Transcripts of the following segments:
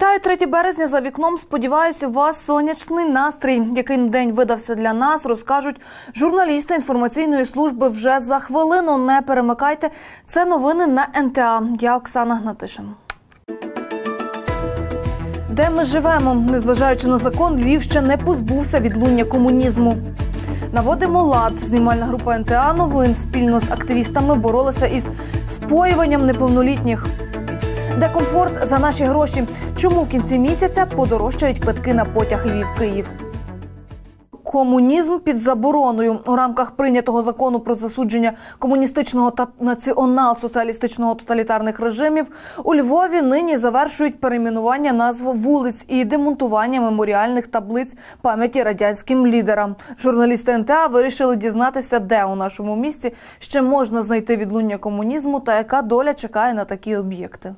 Вітаю 3 березня. За вікном сподіваюся, у вас сонячний настрій. Який день видався для нас, розкажуть журналісти інформаційної служби вже за хвилину. Не перемикайте. Це новини на НТА. Я Оксана Гнатишин. Де ми живемо? Незважаючи на закон, Львів ще не позбувся відлуння комунізму. Наводимо лад. Знімальна група НТА новин спільно з активістами боролася із споюванням неповнолітніх. Де комфорт за наші гроші? Чому в кінці місяця подорожчають квитки на потяг Львів-Київ? Комунізм під забороною у рамках прийнятого закону про засудження комуністичного та націонал-соціалістичного тоталітарних режимів у Львові нині завершують перейменування назв вулиць і демонтування меморіальних таблиць пам'яті радянським лідерам. Журналісти НТА вирішили дізнатися, де у нашому місті ще можна знайти відлуння комунізму та яка доля чекає на такі об'єкти.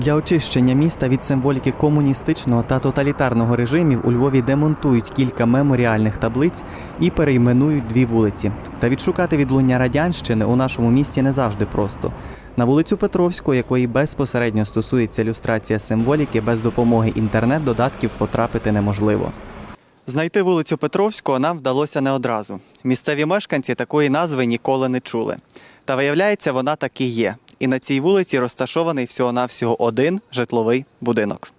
Для очищення міста від символіки комуністичного та тоталітарного режимів у Львові демонтують кілька меморіальних таблиць і перейменують дві вулиці. Та відшукати відлуння радянщини у нашому місті не завжди просто. На вулицю Петровську, якої безпосередньо стосується ілюстрація символіки, без допомоги інтернет-додатків потрапити неможливо. Знайти вулицю Петровського нам вдалося не одразу. Місцеві мешканці такої назви ніколи не чули. Та виявляється, вона таки є. І на цій вулиці розташований всього-навсього один житловий будинок.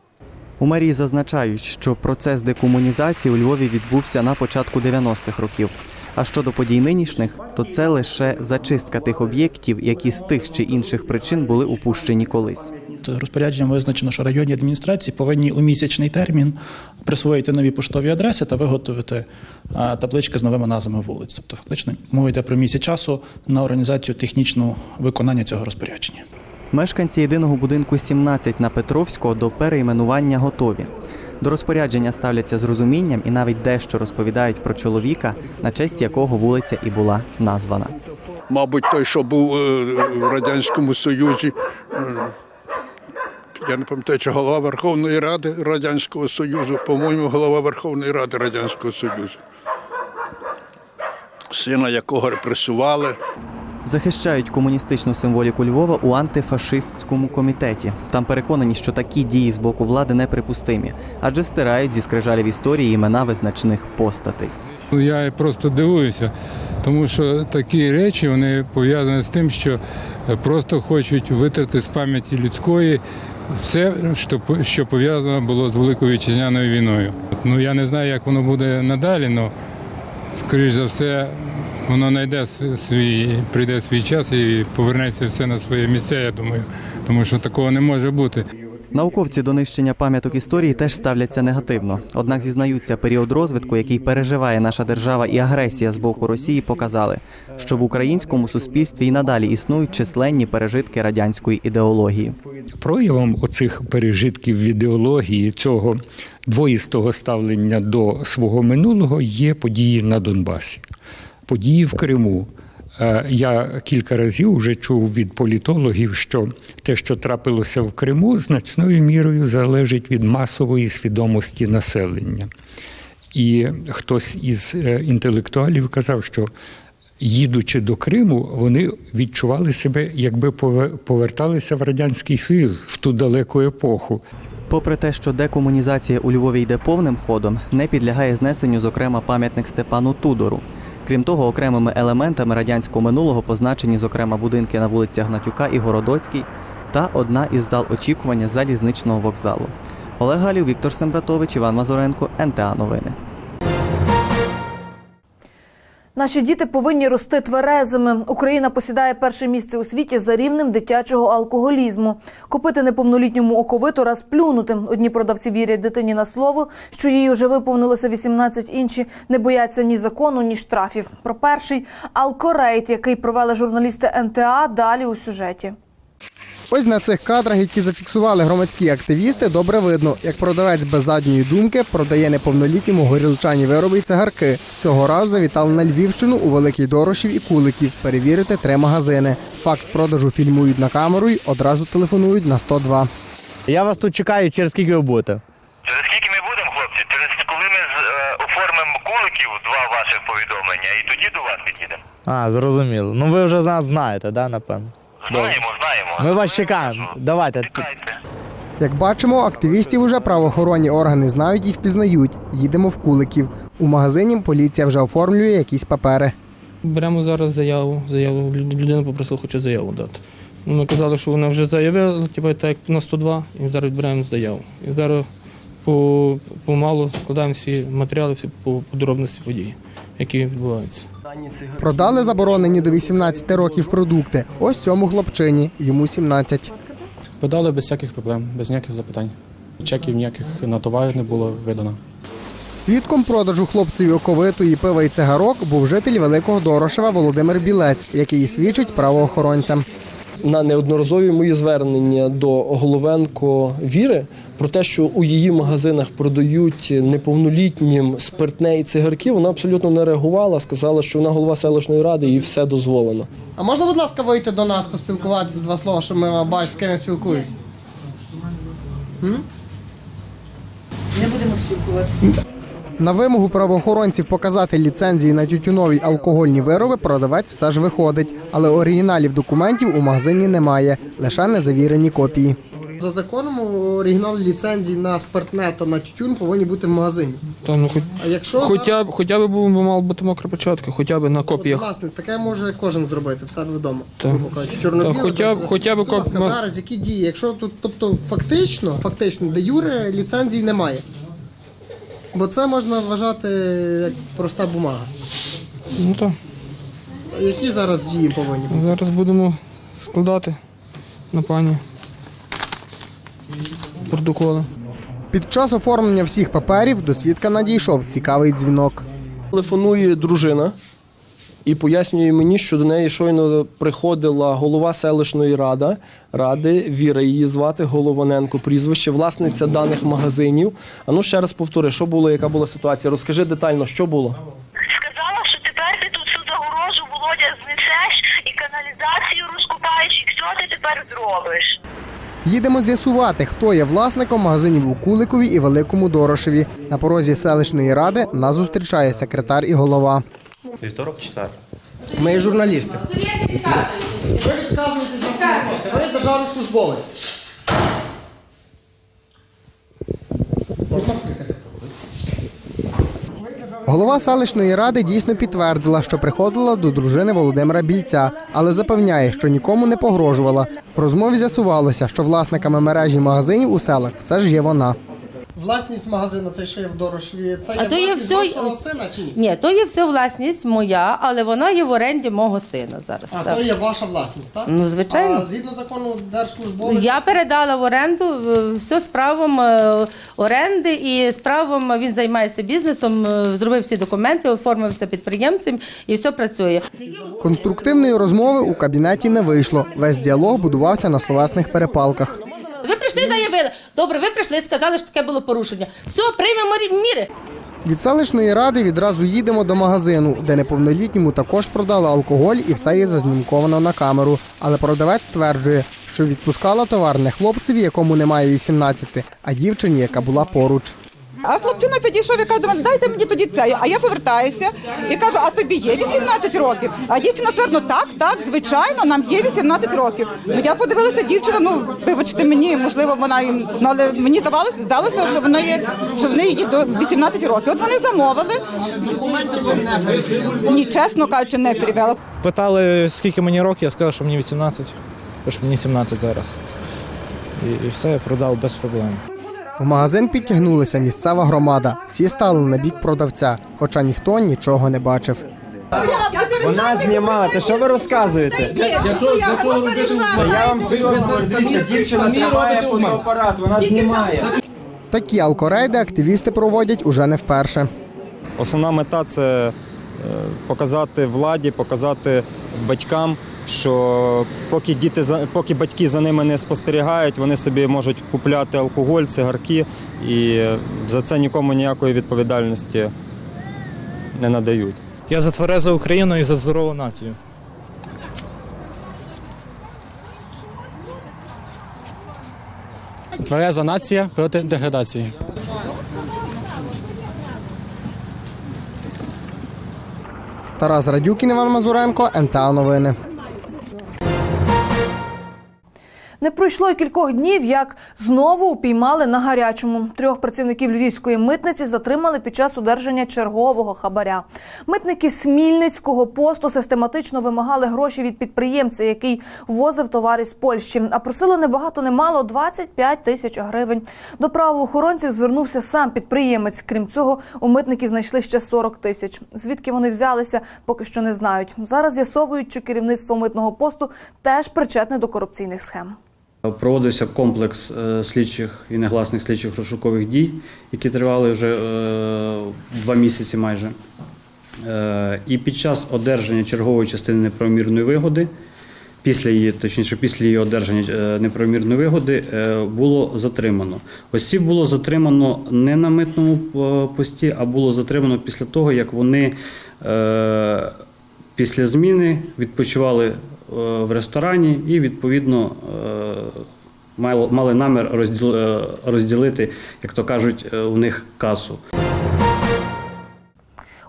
У мерії зазначають, що процес декомунізації у Львові відбувся на початку 90-х років. А щодо подій нинішніх, то це лише зачистка тих об'єктів, які з тих чи інших причин були упущені колись. Розпорядженням визначено, що районні адміністрації повинні у місячний термін присвоїти нові поштові адреси та виготовити таблички з новими назвами вулиць. Тобто, фактично, мова йде про місяць часу на організацію технічного виконання цього розпорядження. Мешканці єдиного будинку 17 на Петровського до перейменування готові. До розпорядження ставляться з розумінням і навіть дещо розповідають про чоловіка, на честь якого вулиця і була названа. мабуть, той, що був е, в Радянському Союзі. Я не пам'ятаю, чи голова Верховної Ради Радянського Союзу, по-моєму, голова Верховної Ради Радянського Союзу. Сина якого репресували. Захищають комуністичну символіку Львова у антифашистському комітеті. Там переконані, що такі дії з боку влади неприпустимі, адже стирають зі скрижалів історії імена визначних постатей. Ну, Я просто дивуюся, тому що такі речі вони пов'язані з тим, що просто хочуть витрати з пам'яті людської все, що що пов'язано було з Великою вітчизняною війною. Ну я не знаю, як воно буде надалі, але скоріш за все воно знайде свій, прийде свій час і повернеться все на своє місце, я думаю, тому що такого не може бути. Науковці до нищення пам'яток історії теж ставляться негативно. Однак зізнаються, період розвитку, який переживає наша держава, і агресія з боку Росії показали, що в українському суспільстві і надалі існують численні пережитки радянської ідеології. проявом оцих пережитків в ідеології цього двоїстого ставлення до свого минулого є події на Донбасі, події в Криму. Е, Я кілька разів вже чув від політологів, що те, що трапилося в Криму, значною мірою залежить від масової свідомості населення. І хтось із е, інтелектуалів казав, що їдучи до Криму, вони відчували себе, якби пове- поверталися в Радянський Союз в ту далеку епоху. Попри те, що декомунізація у Львові йде повним ходом, не підлягає знесенню, зокрема, пам'ятник Степану Тудору. Крім того, окремими елементами радянського минулого позначені, зокрема, будинки на вулицях Гнатюка і Городоцькій та одна із зал очікування залізничного вокзалу. Олег Галів, Віктор Сембратович, Іван Мазуренко, НТА Новини. Наші діти повинні рости тверезими. Україна посідає перше місце у світі за рівнем дитячого алкоголізму. Купити неповнолітньому оковиту раз плюнути. Одні продавці вірять дитині на слово, що їй вже виповнилося 18, інші не бояться ні закону, ні штрафів. Про перший алкорейт, який провели журналісти НТА, далі у сюжеті. Ось на цих кадрах, які зафіксували громадські активісти, добре видно, як продавець без задньої думки продає неповнолітньому горілчані вироби і цигарки. Цього разу завітали на Львівщину у Великий Дорошів і Куликів перевірити три магазини. Факт продажу фільмують на камеру і одразу телефонують на 102. Я вас тут чекаю, через скільки ви будете. Через скільки ми будемо, хлопці? Через коли ми з- е, оформимо куликів два ваших повідомлення, і тоді до вас підійдемо. А, зрозуміло. Ну ви вже нас знаєте, да, напевно. Знаємо, знаємо. Ми вас чекаємо. Давайте. Чекайте. Як бачимо, активістів уже правоохоронні органи знають і впізнають. Їдемо в Куликів. У магазині поліція вже оформлює якісь папери. Беремо зараз заяву. Заяву людина попросила, хоче заяву дати. Ми казали, що вона вже заявила, типу, так на 102, і зараз відбираємо заяву. І зараз по, помалу складаємо всі матеріали, всі по подробності події, які відбуваються. Продали заборонені до 18 років продукти. Ось цьому хлопчині, йому 17. Подали без всяких проблем, без ніяких запитань. Чеків ніяких на товар не було видано. Свідком продажу хлопцеві оковитої пива і цигарок був житель Великого Дорошева Володимир Білець, який свідчить правоохоронцям. На неодноразові мої звернення до Головенко Віри про те, що у її магазинах продають неповнолітнім спиртне і цигарки, вона абсолютно не реагувала, сказала, що вона голова селищної ради і все дозволено. А можна, будь ласка, вийти до нас поспілкуватися два слова, щоб ми бачили, з ким я спілкуюсь? Не будемо спілкуватися. На вимогу правоохоронців показати ліцензії на тютюнові алкогольні вироби продавець все ж виходить, але оригіналів документів у магазині немає, лише незавірені копії. За законом оригінал ліцензії на спиртне та на тютюн повинні бути в магазині. Та, ну, хоч, А якщо хоча, б, хоча б був, мав бути мокра початка, хоча б на копіях. власне таке може кожен зробити в себе вдома. Так. чорно-біле. Хоча б- Тобто, хоча б будь ласка, зараз які дії? Якщо тут, тобто фактично, фактично, де юре ліцензії немає. Бо це можна вважати як проста бумага. Ну так, Які зараз дії повинні бути? зараз будемо складати на пані протоколи. Під час оформлення всіх паперів до свідка надійшов цікавий дзвінок. Телефонує дружина і пояснює мені, що до неї щойно приходила голова селищної ради, ради Віра її звати Голованенко, прізвище, власниця даних магазинів. А ну ще раз повтори, що було, яка була ситуація? Розкажи детально, що було. Сказала, що тепер ти тут всю загорожу, Володя, знесеш і каналізацію розкопаєш, і все ти тепер зробиш. Їдемо з'ясувати, хто є власником магазинів у Куликові і Великому Дорошеві. На порозі селищної ради нас зустрічає секретар і голова. Вівторок, четвер. Ми журналісти. Ви відказуєтесь на Ви державний службовець. Голова селищної ради дійсно підтвердила, що приходила до дружини Володимира Більця, але запевняє, що нікому не погрожувала. В розмові з'ясувалося, що власниками мережі магазинів у селах все ж є вона. Власність магазину, це що є в Дорошві, це А то є все- вашого сина чи ні? Ні, то є все власність моя, але вона є в оренді мого сина зараз. А так. то є ваша власність, так? Ну, звичайно. А згідно закону держслужбовець Я передала в оренду е, все з правом е, оренди і з правом він займається бізнесом, е, зробив всі документи, оформився підприємцем і все працює. Конструктивної розмови у кабінеті не вийшло. Весь діалог будувався на словесних перепалках. Ви прийшли, заявили. Добре, ви прийшли, сказали, що таке було порушення. Все, приймемо міри. Від селищної ради відразу їдемо до магазину, де неповнолітньому також продали алкоголь і все є зазнімковано на камеру. Але продавець стверджує, що відпускала товар не хлопцеві, якому немає 18, а дівчині, яка була поруч. А хлопчина підійшов і каже, до мене, дайте мені тоді це. А я повертаюся і кажу, а тобі є 18 років. А дівчина ствердно, так, так, звичайно, нам є 18 років. Ну я подивилася, дівчина, ну вибачте мені, можливо, вона їм, ну, але мені здавалося, здалося, що вона є, що в неї є до 18 років. От вони замовили. Ні, чесно кажучи, не перевела. Питали, скільки мені років, я сказав, що мені 18, тож мені 17 зараз. І, і все, я продав без проблем. В магазин підтягнулася місцева громада. Всі стали на бік продавця, хоча ніхто нічого не бачив. Вона знімала, то що ви розказуєте? Я вам дивіться, дівчина тримає фотоапарат, вона знімає. Такі алкорейди активісти проводять уже не вперше. Основна мета це е, показати владі, показати батькам, що поки діти за- поки батьки за ними не спостерігають, вони собі можуть купляти алкоголь, цигарки, і за це нікому ніякої відповідальності не надають. Я за тверезу Україну і за здорову націю. Твереза нація проти деградації. Тарас Радюкін, Іван Мазуренко, НТА Новини. Не пройшло й кількох днів, як знову упіймали на гарячому. Трьох працівників львівської митниці затримали під час одержання чергового хабаря. Митники Смільницького посту систематично вимагали гроші від підприємця, який ввозив товари з Польщі, а просили небагато немало 25 тисяч гривень. До правоохоронців звернувся сам підприємець. Крім цього, у митників знайшли ще 40 тисяч. Звідки вони взялися, поки що не знають. Зараз з'ясовують, чи керівництво митного посту теж причетне до корупційних схем. Проводився комплекс е, слідчих і негласних слідчих розшукових дій, які тривали вже е, два місяці майже. Е, І під час одержання чергової частини неправомірної вигоди, після її, точніше, після її одержання неправомірної вигоди, було затримано. Осіб було затримано не на митному пості, а було затримано після того, як вони після зміни відпочивали в ресторані і відповідно е, мали- намір е, розділити, як то кажуть, е, у них касу.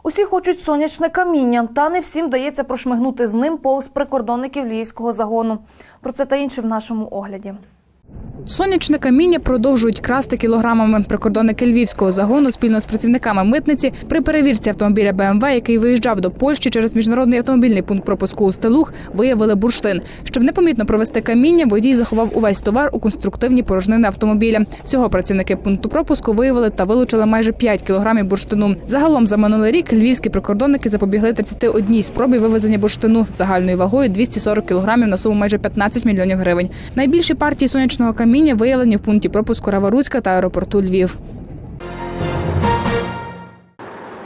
Усі хочуть сонячне каміння, та не всім дається прошмигнути з ним повз прикордонників львівського загону. Про це та інше в нашому огляді. Сонячне каміння продовжують красти кілограмами. Прикордонники львівського загону спільно з працівниками митниці при перевірці автомобіля БМВ, який виїжджав до Польщі через міжнародний автомобільний пункт пропуску у Стелух, виявили бурштин. Щоб непомітно провести каміння, водій заховав увесь товар у конструктивні порожнини автомобіля. Всього працівники пункту пропуску виявили та вилучили майже 5 кілограмів бурштину. Загалом за минулий рік львівські прикордонники запобігли 31 спробі вивезення бурштину загальною вагою 240 кілограмів на суму майже 15 мільйонів гривень. Найбільші партії сонячного каміння виявлені в пункті пропуску Раваруцька та аеропорту Львів.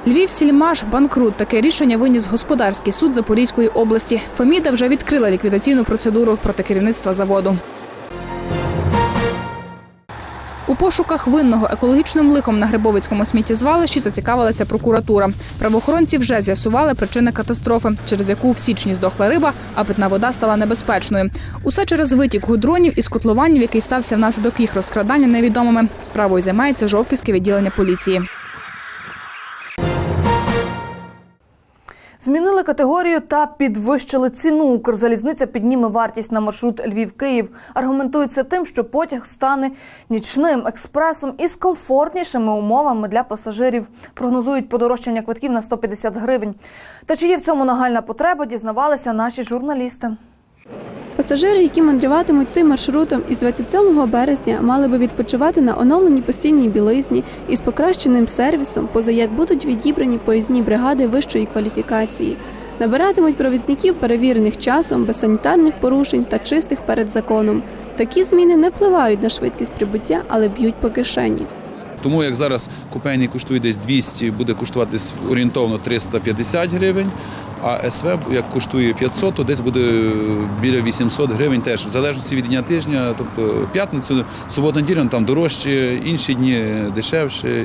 Львів Сільмаш банкрут. Таке рішення виніс господарський суд Запорізької області. Феміда вже відкрила ліквідаційну процедуру проти керівництва заводу. Пошуках винного екологічним лихом на Грибовицькому сміттєзвалищі зацікавилася прокуратура. Правоохоронці вже з'ясували причини катастрофи, через яку в січні здохла риба, а питна вода стала небезпечною. Усе через витік гудронів із котлованів, який стався внаслідок їх розкрадання невідомими. Справою займається Жовківське відділення поліції. Змінили категорію та підвищили ціну. Укрзалізниця підніме вартість на маршрут Львів-Київ. Аргументується тим, що потяг стане нічним експресом із комфортнішими умовами для пасажирів. Прогнозують подорожчання квитків на 150 гривень. Та чи є в цьому нагальна потреба, дізнавалися наші журналісти. Пасажири, які мандріватимуть цим маршрутом із 27 березня, мали би відпочивати на оновленій постільній білизні із покращеним сервісом, поза як будуть відібрані поїзні бригади вищої кваліфікації. Набиратимуть провідників, перевірених часом, без санітарних порушень та чистих перед законом. Такі зміни не впливають на швидкість прибуття, але б'ють по кишені. Тому як зараз купейний коштує десь 200, буде коштувати орієнтовно 350 гривень, а СВ як коштує 500, то десь буде біля 800 гривень теж, в залежності від дня тижня, тобто п'ятницю, суботу, неділю там дорожче, інші дні дешевше.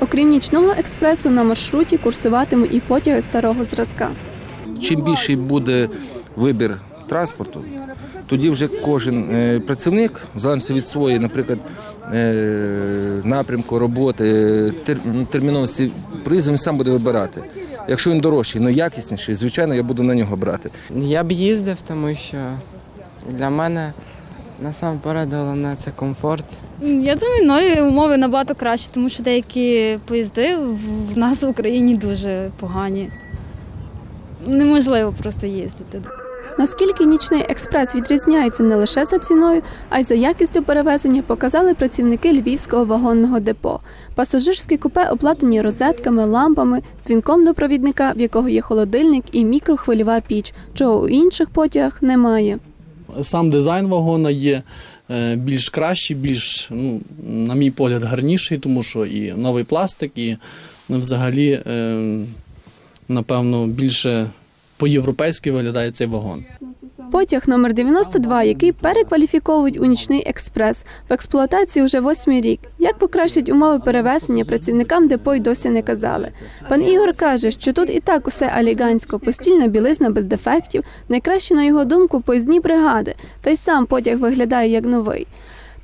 Окрім нічного експресу, на маршруті курсуватимуть і потяги старого зразка. чим більший буде вибір транспорту, тоді вже кожен е, працівник, в залежності від своєї, наприклад, е, напрямку роботи, терміновості призу, він сам буде вибирати. Якщо він дорожчий, але якісніший, звичайно, я буду на нього брати. Я б їздив, тому що для мене насамперед головне це комфорт. Я думаю, нові умови набагато краще, тому що деякі поїзди в- в нас в Україні дуже погані. Неможливо просто їздити. Наскільки нічний експрес відрізняється не лише за ціною, а й за якістю перевезення, показали працівники львівського вагонного депо. Пасажирські купе обладнані розетками, лампами, дзвінком до провідника, в якого є холодильник і мікрохвильова піч, чого у інших потягах немає. Сам дизайн вагона є е, більш кращий, більш, ну, на мій погляд, гарніший, тому що і новий пластик, і взагалі, е, напевно, більше по-європейськи виглядає цей вагон. Потяг номер 92, який перекваліфіковують у нічний експрес. В експлуатації вже восьмий рік. Як покращать умови перевезення, працівникам депо й досі не казали. Пан Ігор каже, що тут і так усе алігансько, постільна білизна без дефектів, найкраще, на його думку, поїзні бригади, та й сам потяг виглядає як новий.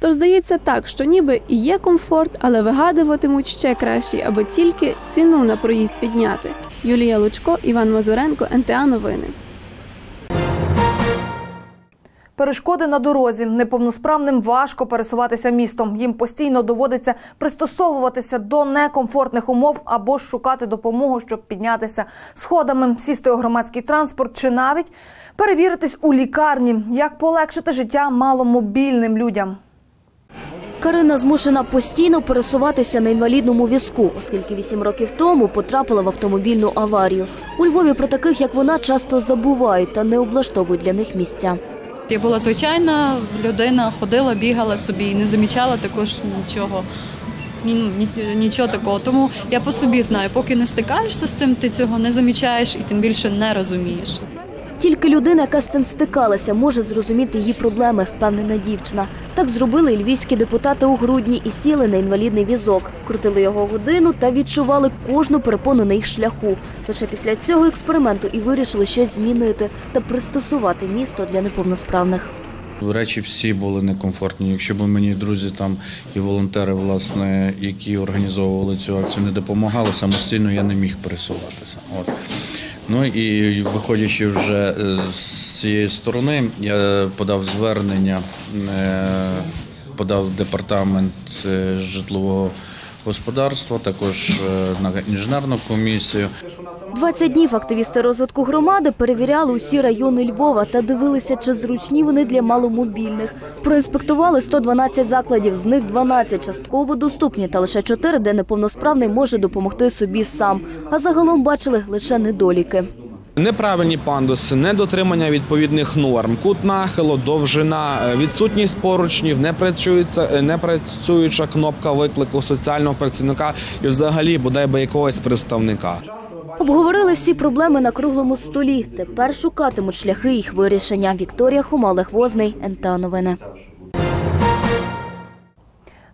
Тож здається так, що ніби і є комфорт, але вигадуватимуть ще кращий, аби тільки ціну на проїзд підняти. Юлія Лучко, Іван Мазуренко, НТА Новини. Перешкоди на дорозі неповносправним важко пересуватися містом. Їм постійно доводиться пристосовуватися до некомфортних умов або ж шукати допомогу, щоб піднятися сходами, сісти у громадський транспорт чи навіть перевіритись у лікарні, як полегшити життя маломобільним людям. Карина змушена постійно пересуватися на інвалідному візку, оскільки вісім років тому потрапила в автомобільну аварію. У Львові про таких, як вона, часто забувають та не облаштовують для них місця. Я була звичайна людина, ходила, бігала собі і не замічала також нічого. Ні, ну, ні- нічого такого. Тому я по собі знаю, поки не стикаєшся з цим, ти цього не замічаєш і тим більше не розумієш. Тільки людина, яка з цим стикалася, може зрозуміти її проблеми, впевнена дівчина. Так зробили і львівські депутати у грудні і сіли на інвалідний візок, крутили його годину та відчували кожну перепону на їх шляху. Лише після цього експерименту і вирішили щось змінити та пристосувати місто для неповносправних. Речі всі були некомфортні. Якщо б мені друзі там і волонтери, власне, які організовували цю акцію, не допомагали самостійно, я не міг пересуватися. От. Ну і виходячи вже е, з цієї сторони, я подав звернення, е, подав департамент е, житлового господарства, також е, на інженерну комісію. 20 днів активісти розвитку громади перевіряли усі райони Львова та дивилися, чи зручні вони для маломобільних. Проінспектували 112 закладів, з них 12 частково доступні, та лише 4, де неповносправний може допомогти собі сам. А загалом бачили лише недоліки. Неправильні пандуси, недотримання відповідних норм, кут нахилу, довжина, е, відсутність поручнів, не працюється, е, кнопка виклику соціального працівника і взагалі бодай би якогось представника. Обговорили всі проблеми на круглому столі. Тепер шукатимуть шляхи їх вирішення. Вікторія Хома, Олег Возний, НТА Новини.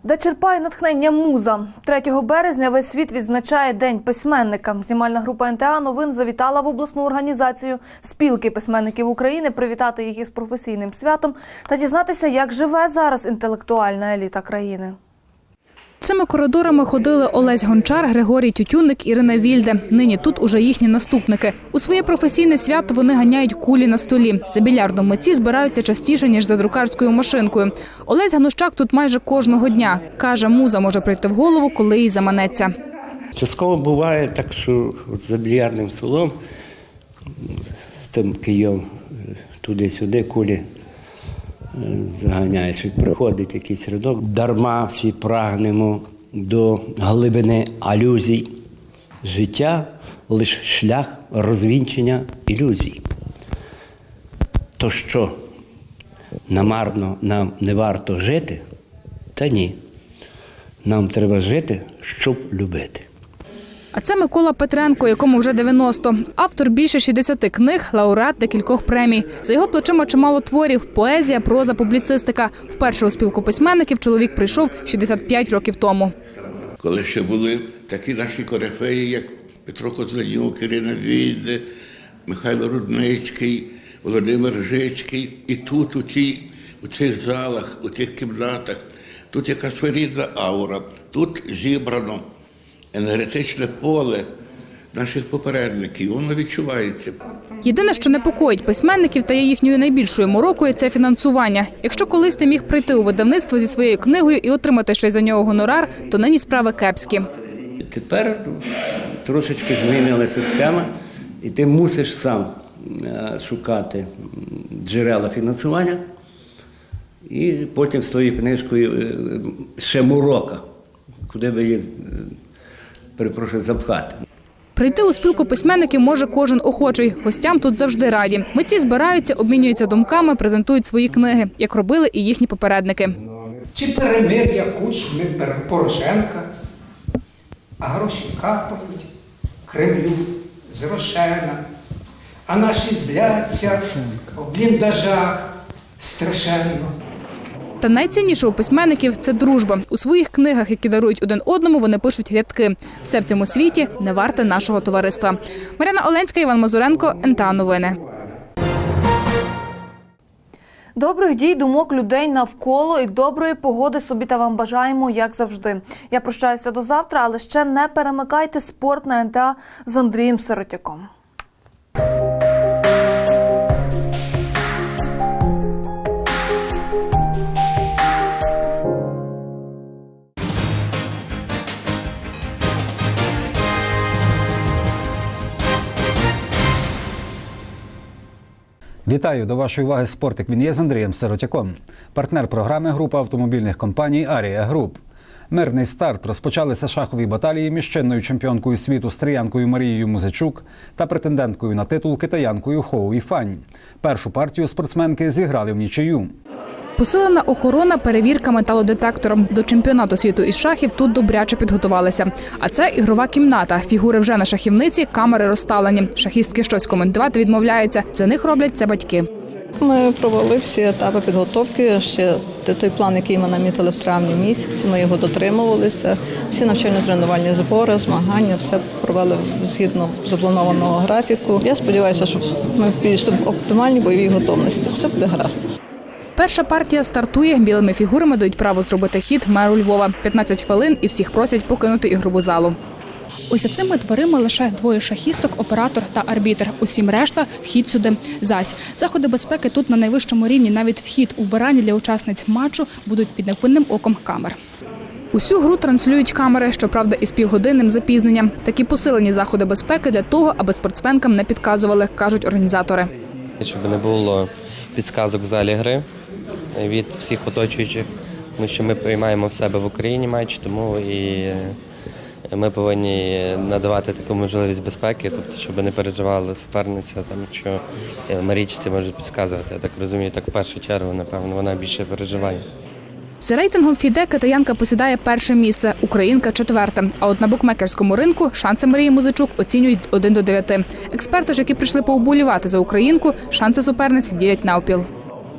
Де черпає натхнення муза 3 березня. Весь світ відзначає День письменника. Знімальна група НТА новин завітала в обласну організацію спілки письменників України, привітати їх із професійним святом та дізнатися, як живе зараз інтелектуальна еліта країни. Цими коридорами ходили Олесь Гончар, Григорій Тютюник, Ірина Вільде. Нині тут уже їхні наступники. У своє професійне свято вони ганяють кулі на столі. За більярдом митці збираються частіше ніж за друкарською машинкою. Олесь Ганущак тут майже кожного дня. каже, муза може прийти в голову, коли їй заманеться. Частково буває так, що за більярдним столом з тим києм е, туди-сюди кулі заганяєш. Приходить якийсь рядок. Дарма всі прагнемо до глибини алюзій. Життя лише шлях розвінчення ілюзій. То що намарно нам не варто жити? Та ні. Нам треба жити, щоб любити. А це Микола Петренко, якому вже 90. Автор більше 60 книг, лауреат декількох премій. За його плечима чимало творів: поезія, проза, публіцистика. Вперше у спілку письменників чоловік прийшов 65 років тому. коли ще були такі наші корифеї, як Петро Козленюк, Ірина Війде, Михайло Рудницький, Володимир Жицький. І тут, у, цій, у цих залах, у цих кімнатах, тут якась своєрідна аура, тут зібрано енергетичне поле наших попередників. Воно відчувається. Єдине, що непокоїть письменників та є їхньою найбільшою морокою, це фінансування. Якщо колись ти міг прийти у видавництво зі своєю книгою і отримати ще й за нього гонорар, то нині справи кепські. Тепер трошечки змінила система, і ти мусиш сам е, шукати джерела фінансування, і потім з твоєю книжкою е, ще морока, куди би її, перепрошую, запхати. Прийти у спілку письменників може кожен охочий. Гостям тут завжди раді. Митці збираються, обмінюються думками, презентують свої книги, як робили і їхні попередники. Чи перемир'я Кучми Пер- Порошенка, а гроші капають Кремлю з Рошена, а наші зляться в бліндажах страшенно. Та найцінніше у письменників це дружба. У своїх книгах, які дарують один одному, вони пишуть рядки. Все в цьому світі не варте нашого товариства. Марина Оленська, Іван Мазуренко, НТА Новини. Добрих дій, думок людей навколо і доброї погоди собі та вам бажаємо, як завжди. Я прощаюся до завтра, але ще не перемикайте спорт на НТА з Андрієм Сиротяком. Вітаю до вашої уваги спортик. Він є з Андрієм Сиротяком. Партнер програми група автомобільних компаній Арія Груп. Мирний старт розпочалися шахові баталії між чинною чемпіонкою світу стріянкою Марією Музичук та претенденткою на титул китаянкою Хоу Іфань. Першу партію спортсменки зіграли в нічию. Посилена охорона, перевірка металодетектором. До чемпіонату світу із шахів тут добряче підготувалися. А це ігрова кімната. Фігури вже на шахівниці, камери розставлені. Шахістки щось коментувати відмовляються. За них роблять це батьки. Ми провели всі етапи підготовки. Ще той план, який ми намітили в травні місяці. Ми його дотримувалися. Всі навчально-тренувальні збори, змагання, все провели згідно запланованого графіку. Я сподіваюся, що ми в більш оптимальній бойовій готовності. Все буде гаразд. Перша партія стартує. Білими фігурами дають право зробити хід меру Львова. 15 хвилин і всіх просять покинути ігрову залу. Ось цими дверима лише двоє шахісток, оператор та арбітр. Усім решта вхід сюди. Зась заходи безпеки тут на найвищому рівні. Навіть вхід у вбирання для учасниць матчу будуть під невпинним оком камер. Усю гру транслюють камери, щоправда, із півгодинним запізненням. Такі посилені заходи безпеки для того, аби спортсменкам не підказували, кажуть організатори. Щоб не було підсказок в залі гри від всіх оточуючих, тому що ми приймаємо в себе в Україні матч, тому і ми повинні надавати таку можливість безпеки, тобто, щоб не переживали суперниця, там що Марічці можуть підказувати. Я так розумію, так в першу чергу, напевно, вона більше переживає. За рейтингом Фіде китаянка посідає перше місце, українка четверте. А от на букмекерському ринку шанси Марії Музичук оцінюють 1 до 9. Експерти ж, які прийшли поуболівати за українку, шанси суперниць ділять навпіл.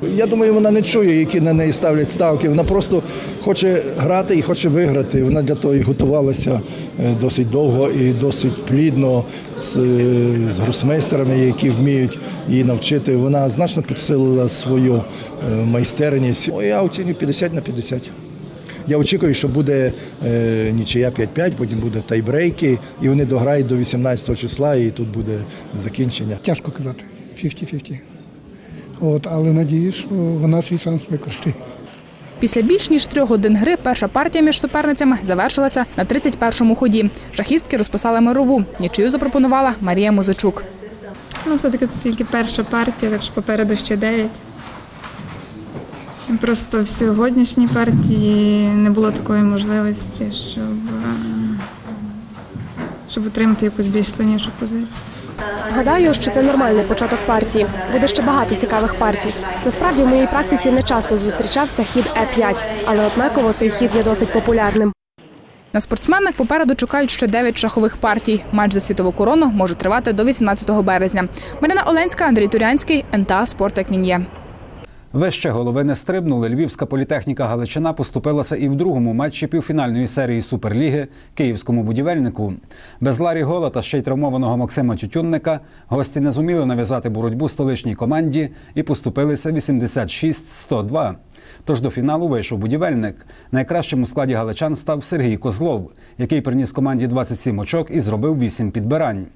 Я думаю, вона не чує, які на неї ставлять ставки. Вона просто хоче грати і хоче виграти. Вона для того і готувалася е, досить довго і досить плідно з, е, з гросмейстерами, які вміють її навчити. Вона значно підсилила свою е, майстерність. Ну, Я оцінюю 50 на 50. Я очікую, що буде е, нічия 5-5, потім буде тайбрейки, і вони дограють до 18 числа, і тут буде закінчення. Тяжко казати 50-50. От, але надію, що вона свій шанс використає. Після більш ніж трьох годин гри перша партія між суперницями завершилася на 31-му ході. Шахістки розписали мирову. Нічию запропонувала Марія Музичук. Ну, все-таки це тільки перша партія, так що попереду ще дев'ять. Просто в сьогоднішній партії не було такої можливості, щоб, щоб отримати якусь більш сильнішу позицію. Гадаю, що це нормальний початок партії. Буде ще багато цікавих партій. Насправді в моїй практиці не часто зустрічався хід Е5, але однаково цей хід є досить популярним. На спортсменах попереду чекають ще 9 шахових партій. Матч за світову корону може тривати до 18 березня. Марина Оленська, Андрій Турянський, НТА «Спорт як він є». Вище голови не стрибнули. Львівська політехніка Галичина поступилася і в другому матчі півфінальної серії Суперліги київському будівельнику. Без Ларі Гола та ще й травмованого Максима Тютюнника гості не зуміли нав'язати боротьбу столичній команді і поступилися 86-102. Тож до фіналу вийшов будівельник. Найкращим у складі галичан став Сергій Козлов, який приніс команді 27 очок і зробив 8 підбирань.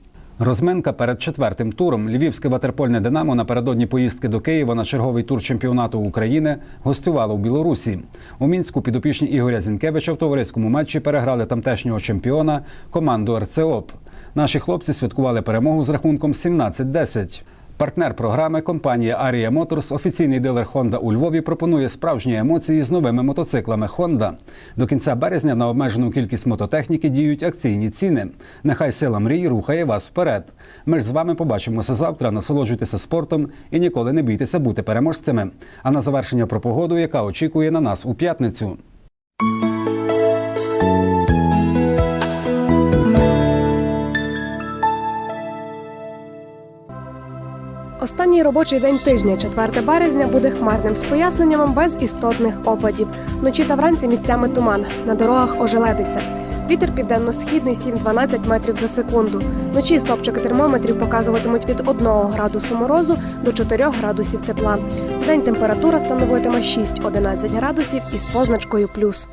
Розминка перед четвертим туром. Львівське ватерпольне Динамо напередодні поїздки до Києва на черговий тур чемпіонату України гостювало у Білорусі. У мінську підопічні Ігоря Зінкевича в товариському матчі переграли тамтешнього чемпіона команду РЦОП. Наші хлопці святкували перемогу з рахунком 17-10. Партнер програми компанія Арія Моторс, офіційний дилер Honda у Львові, пропонує справжні емоції з новими мотоциклами Honda. До кінця березня на обмежену кількість мототехніки діють акційні ціни. Нехай сила мрій рухає вас вперед. Ми ж з вами побачимося завтра. Насолоджуйтеся спортом і ніколи не бійтеся бути переможцями. А на завершення про погоду, яка очікує на нас у п'ятницю. Останній робочий день тижня, 4 березня, буде хмарним з поясненнями без істотних опадів. Вночі та вранці місцями туман. На дорогах ожеледиться. Вітер південно-східний 7-12 метрів за секунду. Вночі стопчики термометрів показуватимуть від 1 градусу морозу до 4 градусів тепла. Вдень температура становитиме 6-11 градусів із позначкою плюс.